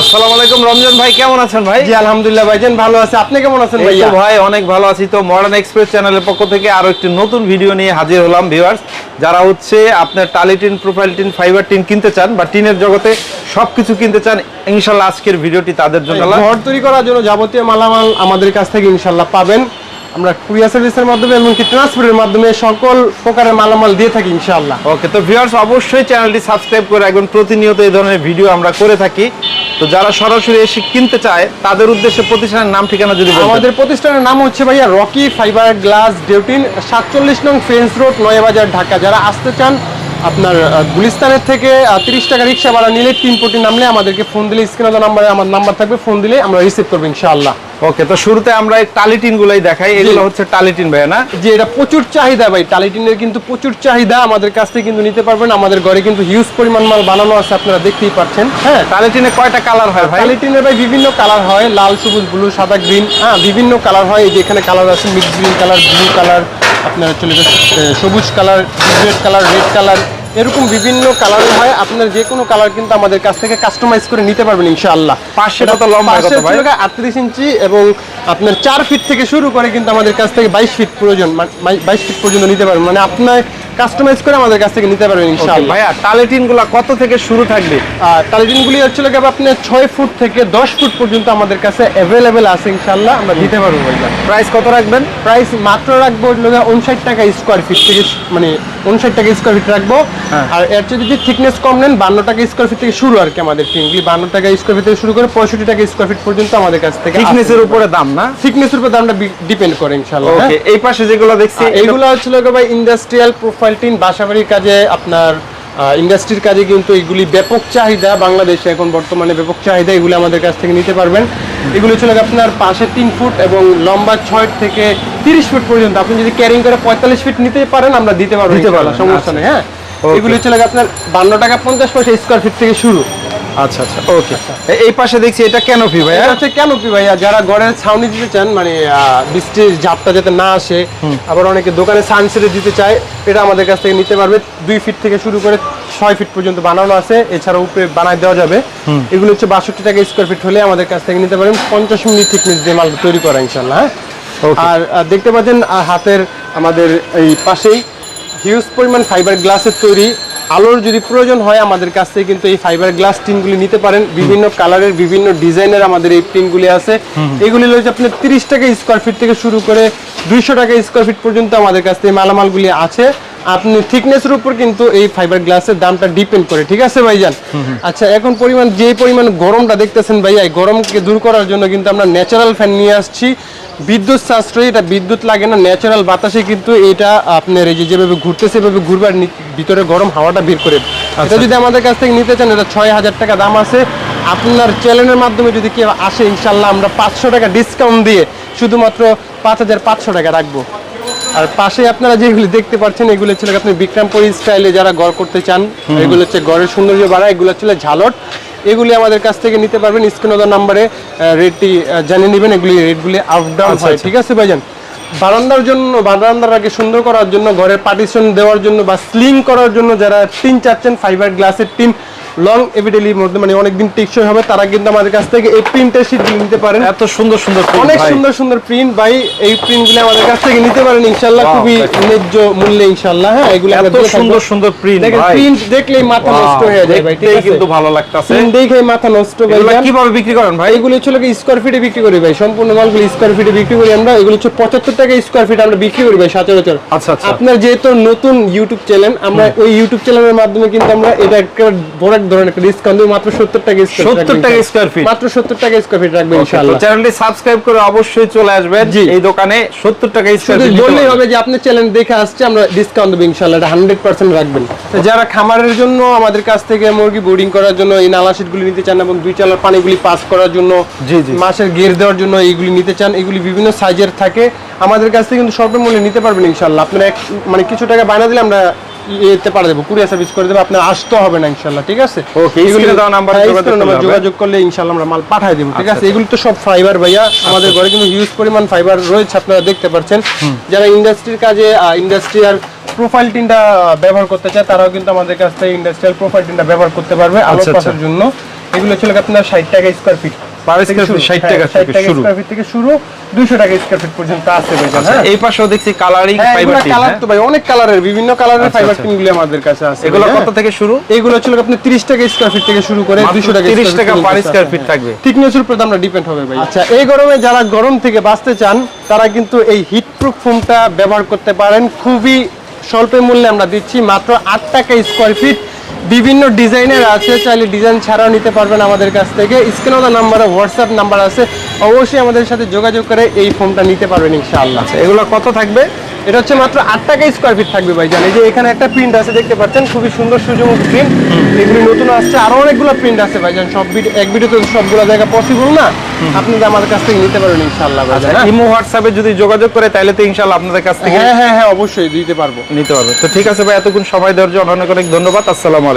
আসসালামু আলাইকুম রমজান ভাই কেমন আছেন ভাই? জি আলহামদুলিল্লাহ ভাইজান ভালো আছে। আপনি কেমন আছেন এই ভাই? অনেক ভালো আছি। তো মডার্ন এক্সপ্রেস চ্যানেলের পক্ষ থেকে আরও একটি নতুন ভিডিও নিয়ে হাজির হলাম ভিউয়ার্স যারা হচ্ছে আপনার টালিটিন প্রোফাইল টিন ফাইবার টিন কিনতে চান বা টিনের জগতে সবকিছু কিনতে চান ইনশাল্লাহ আজকের ভিডিওটি তাদের জন্য ঘর তৈরি করার জন্য যাবতীয় মালামাল আমাদের কাছ থেকে পাবেন। আমরা কুরিয়ার সার্ভিসের মাধ্যমে এমনকি ট্রান্সপোর্টের মাধ্যমে সকল প্রকারের মালামাল দিয়ে থাকি ইনশাল্লাহ। ওকে তো ভিউয়ার্স অবশ্যই চ্যানেলটি সাবস্ক্রাইব করে রাখবেন। প্রতিনিয়ত এই ধরনের ভিডিও আমরা করে থাকি। তো যারা সরাসরি এসে কিনতে চায়, তাদের উদ্দেশ্যে প্রতিষ্ঠানের নাম, ঠিকানা যদি আমাদের প্রতিষ্ঠানের নাম হচ্ছে ভাইয়া রকি ফাইবার গ্লাস ডিউটিন, সাতচল্লিশ নং ফেন্স রোড, নয়াবাজার, ঢাকা। যারা আসতে চান, আপনার গুলিস্তানের থেকে তিরিশ টাকা রিক্সা ভাড়া নিলে তিন কোটি নামলে আমাদেরকে ফোন দিলে, স্ক্রিনে নাম্বারে আমার নাম্বার থাকবে, ফোন দিলে আমরা রিসিভ করব ইনশাআল্লাহ। ওকে তো শুরুতে আমরা এই টালিটিন গুলাই দেখাই। এগুলো হচ্ছে টালিটিন ভাই না? যে এটা প্রচুর চাহিদা ভাই। টালিটিনের কিন্তু প্রচুর চাহিদা। আমাদের কাছ থেকে কিন্তু নিতে পারবেন। আমাদের ঘরে কিন্তু হিউজ পরিমাণ মাল বানানো আছে আপনারা দেখতেই পাচ্ছেন। হ্যাঁ? টালিটিনে কয়টা কালার হয় ভাই? টালিটিনের ভাই বিভিন্ন কালার হয়। লাল সবুজ ব্লু সাদা গ্রিন হ্যাঁ বিভিন্ন কালার হয়। এই যে এখানে কালার আছে mix green colour blue colour আপনার চলে সবুজ colour red colour red colour এরকম বিভিন্ন কালার হয়। আপনার যে কোনো কালার কিন্তু আমাদের কাছ থেকে কাস্টমাইজ করে নিতে পারবেন ইনশাআল্লাহ। পাশে কত লম্বা কত ভাই? আটত্রিশ ইঞ্চি এবং আপনার চার ফিট থেকে শুরু করে কিন্তু আমাদের কাছ থেকে বাইশ ফিট প্রয়োজন বাইশ ফিট পর্যন্ত নিতে পারবেন। মানে আপনার কাস্টমাইজ করে আমাদের কাছ থেকে নিতে পারবেন ইনশাআল্লাহ। ভাইয়া টালিটিনগুলা কত থেকে শুরু থাকবে? আর টালিটিনগুলি হচ্ছে লোক আপনার ছয় ফুট থেকে দশ ফুট পর্যন্ত আমাদের কাছে অ্যাভেলেবেল আছে ইনশাআল্লাহ। আমরা দিতে পারব ভাইয়া। প্রাইস কত রাখবেন? প্রাইস মাত্র রাখব লোক উনষাট টাকা স্কোয়ার ফিট থেকে মানে উনষাট টাকা স্কোয়ার ফিট রাখব হ্যাঁ। আর এর চেয়ে যদি থিকনেস কম নেন বান্ন টাকা স্কোয়ার ফিট থেকে শুরু আর কি আমাদের টিমগুলি বান্ন টাকা স্কোয়ার ফিট থেকে শুরু করে পঁয়ষট্টি টাকা স্কোয়ার ফিট পর্যন্ত আমাদের কাছ থেকে থিকনেসের উপরে দাম না থিকনেসের উপর দামটা ডিপেন্ড করে ইনশাআল্লাহ হ্যাঁ? এই পাশে যেগুলো দেখছি এইগুলো হচ্ছে ভাই ইন্ডাস্ট্রিয়াল প্রোফাইল টিন বাসাবাড়ির কাজে আপনার ইন্ডাস্ট্রির কাজে কিন্তু এইগুলি ব্যাপক চাহিদা বাংলাদেশে এখন বর্তমানে ব্যাপক চাহিদা এগুলি আমাদের কাছ থেকে নিতে পারবেন। এগুলি লোক আপনার পাশে তিন ফুট এবং লম্বা ছয় থেকে তিরিশ ফুট পর্যন্ত। আপনি যদি ক্যারিং করে পঁয়তাল্লিশ ফিট নিতে পারেন আমরা দিতে পারব দিতে পারলাম সমস্যা নেই হ্যাঁ? Okay. এগুলি হচ্ছে আপনার বান্ন টাকা পঞ্চাশ পয়সা স্কোয়ার ফিট থেকে শুরু। আচ্ছা আচ্ছা ওকে এই পাশে দেখছি এটা ক্যানোপি এটা ভাইয়া হচ্ছে ক্যানোপি ভাইয়া যারা ঘরের ছাউনি দিতে চান মানে বৃষ্টির ঝাপটা যাতে না আসে আবার অনেকে দোকানে সানসেটে দিতে চায় এটা আমাদের কাছ থেকে নিতে পারবে। দুই ফিট থেকে শুরু করে ছয় ফিট পর্যন্ত বানানো আছে এছাড়া উপরে বানায় দেওয়া যাবে। এগুলো হচ্ছে বাষট্টি টাকা স্কোয়ার ফিট হলে আমাদের কাছ থেকে নিতে পারেন। পঞ্চাশ মিনিট থিকনেস দিয়ে মাল তৈরি করা ইনশাল্লাহ হ্যাঁ. আর দেখতে পাচ্ছেন হাতের আমাদের এই পাশেই হিউজ পরিমাণ ফাইবার গ্লাসের তৈরি আলোর যদি প্রয়োজন হয়, আমাদের কাছ থেকে কিন্তু এই ফাইবার গ্লাস টিনগুলি নিতে পারেন। বিভিন্ন কালারের বিভিন্ন ডিজাইনের আমাদের এই টিনগুলি আছে। এগুলি রয়েছে আপনার তিরিশ টাকা স্কোয়ার ফিট থেকে শুরু করে দুইশো টাকা স্কোয়ার ফিট পর্যন্ত আমাদের কাছ থেকে মালামালগুলি আছে। আপনি থিকনেসের উপর কিন্তু এই ফাইবার গ্লাসের দামটা ডিপেন্ড করে, ঠিক আছে ভাইজান? আচ্ছা এখন পরিমাণ যে পরিমাণ গরমটা দেখতেছেন ভাইয়া গরমকে দূর করার জন্য কিন্তু আমরা ন্যাচারাল ফ্যান নিয়ে আসছি। বিদ্যুৎ সাশ্রয়ী এটা বিদ্যুৎ লাগে না ন্যাচারাল বাতাসে কিন্তু এটা আপনার এই যেভাবে ঘুরতেছে এভাবে ঘুরবার ভিতরে গরম হাওয়াটা বের করে এটা যদি আমাদের কাছ থেকে নিতে চান এটা ছয় হাজার টাকা দাম আছে। আপনার চ্যানেলের মাধ্যমে যদি কেউ আসে ইনশাল্লাহ আমরা পাঁচশো টাকা ডিসকাউন্ট দিয়ে শুধুমাত্র পাঁচ হাজার পাঁচশো টাকা রাখব। আর পাশে আপনারা যেগুলি দেখতে পাচ্ছেন এগুলো ছিল আপনি বিক্রমপুরি স্টাইলে যারা গড় করতে চান এগুলো হচ্ছে গড়ের সৌন্দর্য বাড়া এগুলো ছিল ঝালট। এগুলি আমাদের কাছ থেকে নিতে পারবেন। স্ক্রিন নাম্বারে রেটটি জানিয়ে নেবেন। এগুলি রেটগুলি আপ ডাউন হয়। আচ্ছা। ঠিক আছে ভাইজান? বারান্দার জন্য বারান্দার আগে সুন্দর করার জন্য ঘরের পার্টিশন দেওয়ার জন্য বা স্লিং করার জন্য যারা টিন চাচ্ছেন ফাইবার গ্লাসের টিন লং এভিডেলির মধ্যে মানে অনেকদিন টেকসই হবে তারা কিন্তু আমাদের কাছ থেকে এই প্রিন্টের শিটগুলি নিতে পারেন। এত সুন্দর সুন্দর অনেক সুন্দর সুন্দর প্রিন্ট ভাই। এই প্রিন্টগুলো আমাদের কাছ থেকে নিতে পারেন ইনশাআল্লাহ। খুবই। ন্যায্য মূল্যে ইনশাআল্লাহ হ্যাঁ? এগুলো এত সুন্দর সুন্দর প্রিন্ট দেখেন প্রিন্ট দেখলেই মাথা নষ্ট হয়ে যায় ভাই ঠিক আছে? কিন্তু ভালো লাগতাছে। প্রিন্ট দেখেই মাথা নষ্ট ভাই এগুলা জান। কীভাবে বিক্রি করেন ভাই? এগুলো হচ্ছে লোকে স্কোয়ার ফিটে বিক্রি করি ভাই। সম্পূর্ণ মালগুলো স্কোয়ার ফিটে বিক্রি করি আমরা। এগুলো হচ্ছে পঁচাত্তর টাকা স্কোয়ার ফিট আমরা বিক্রি করি ভাই সচরাচর। আচ্ছা, আচ্ছা। আপনার যেহেতু নতুন ইউটিউব চ্যানেল আমরা ওই ইউটিউব চ্যানেলের মাধ্যমে কিন্তু আমরা এটা একটা বড় ধরনের একটা ডিসকাউন্ট দিব মাত্র সত্তর টাকা স্কোয়ার 70 টাকা feet? মাত্র সত্তর টাকা স্কোয়ার ফিট রাখবে তো ইনশাআল্লাহ। চ্যানেলটি সাবস্ক্রাইব করে অবশ্যই চলে আসবেন এই দোকানে 70 টাকা স্কয়ার ফিট বললেই হবে যে আপনি চ্যানেল দেখে আসছে আমরা ডিসকাউন্ট দেবো ইনশাল্লাহ এটা হান্ড্রেড পার্সেন্ট রাখবেন। যারা খামারের জন্য আমাদের কাছ থেকে মুরগি বোর্ডিং করার জন্য এই নালা sheet গুলি নিতে চান এবং দুই চালার পানিগুলি পাস করার জন্য জি, জি। মাসের গের দেওয়ার জন্য এইগুলি নিতে চান এগুলি বিভিন্ন সাইজের থাকে আমাদের কাছ থেকে কিন্তু স্বল্প মূল্যে নিতে পারবেন ইনশাল্লাহ আপনারা এক মানে কিছু টাকা বানা দিলে আমরা ইয়েতে পাঠিয়ে দেবো কুরিয়ার সার্ভিস করে দেবো আপনার আসতে হবে না ইনশাল্লাহ ঠিক আছে? Okay, এগুলি দেওয়া নাম্বারে হ্যাঁ, যোগাযোগ করলে যোগাযোগ করলে ইনশাল্লাহ আমরা মাল পাঠিয়ে দেবো ঠিক আচ্ছা, আছে? এগুলি তো সব ফাইবার ভাইয়া আমাদের ঘরে কিন্তু হিউজ পরিমাণ ফাইবার রয়েছে আপনারা দেখতে পাচ্ছেন। যারা ইন্ডাস্ট্রির কাজে ইন্ডাস্ট্রিয়াল প্রোফাইল টিনটা ব্যবহার করতে চায় তারাও কিন্তু আমাদের কাছ থেকে ইন্ডাস্ট্রিয়াল প্রোফাইল টিনটা ব্যবহার করতে পারবে আলো আচ্ছা, আচ্ছা। পাশের জন্য। এগুলো ছিল আপনার ষাট টাকা square feet Per square feet 60 টাকা থেকে শুরু। স্কোয়ার ফিট থেকে শুরু দুইশো টাকা স্কোয়ার ফিট পর্যন্ত আছে ভাইজান আচ্ছা, হ্যাঁ এই পাশেও দেখছি কালারিং হ্যাঁ, ফাইবার কালার তো ভাই অনেক কালারের বিভিন্ন কালারের আচ্ছা, ফাইবার আচ্ছা। টিনগুলো আমাদের কাছে আছে এগুলো কত হ্যাঁ। থেকে শুরু এইগুলো ছিল আপনি 30 টাকা স্কয়ার ফিট থেকে শুরু করে 200 টাকা 30 টাকা feet per পর্যন্ত square আছে, feet হ্যাঁ। থাকবে। থিকনেসের উপর দামটা ডিপেন্ড হবে ভাই আচ্ছা এই গরমে যারা গরম থেকে বাঁচতে চান তারা কিন্তু এই হিট প্রুফ ফোমটা ব্যবহার করতে পারেন খুবই স্বল্প মূল্যে আমরা দিচ্ছি মাত্র 8 টাকা স্কয়ার ফিট বিভিন্ন ডিজাইনের আছে চাইলে ডিজাইন ছাড়াও নিতে পারবেন আমাদের কাছ থেকে। স্ক্রিনে নাম্বারে হোয়াটসঅ্যাপ নাম্বার আছে অবশ্যই আমাদের সাথে যোগাযোগ করে এই ফোনটা নিতে পারবেন ইনশাআল্লাহ। আচ্ছা, এগুলো কত থাকবে? এটা হচ্ছে মাত্র আট টাকা স্কোয়ার ফিট থাকবে ভাই জানি যে এখানে একটা প্রিন্ট আছে দেখতে পাচ্ছেন? খুবই সুন্দর সূর্যমুখী প্রিন্ট এগুলি নতুন আসছে। আরও অনেকগুলো প্রিন্ট আছে ভাই জান সব ভিডিও এক ভিডিওতে সবগুলো জায়গা পসিবল না? আপনারা আমাদের কাছ থেকে নিতে পারেন ইনশাআল্লাহ আচ্ছা? ইমো হোয়াটসঅ্যাপে যদি যোগাযোগ করে তাহলে তো ইনশাআল্লাহ আপনাদের কাছ থেকে হ্যাঁ হ্যাঁ হ্যাঁ অবশ্যই দিতে পারব। নিতে পারব। তো ঠিক আছে ভাই এতক্ষণ সময় দেওয়ার জন্য অনেক অনেক ধন্যবাদ। আসসালাম আলাইকুম।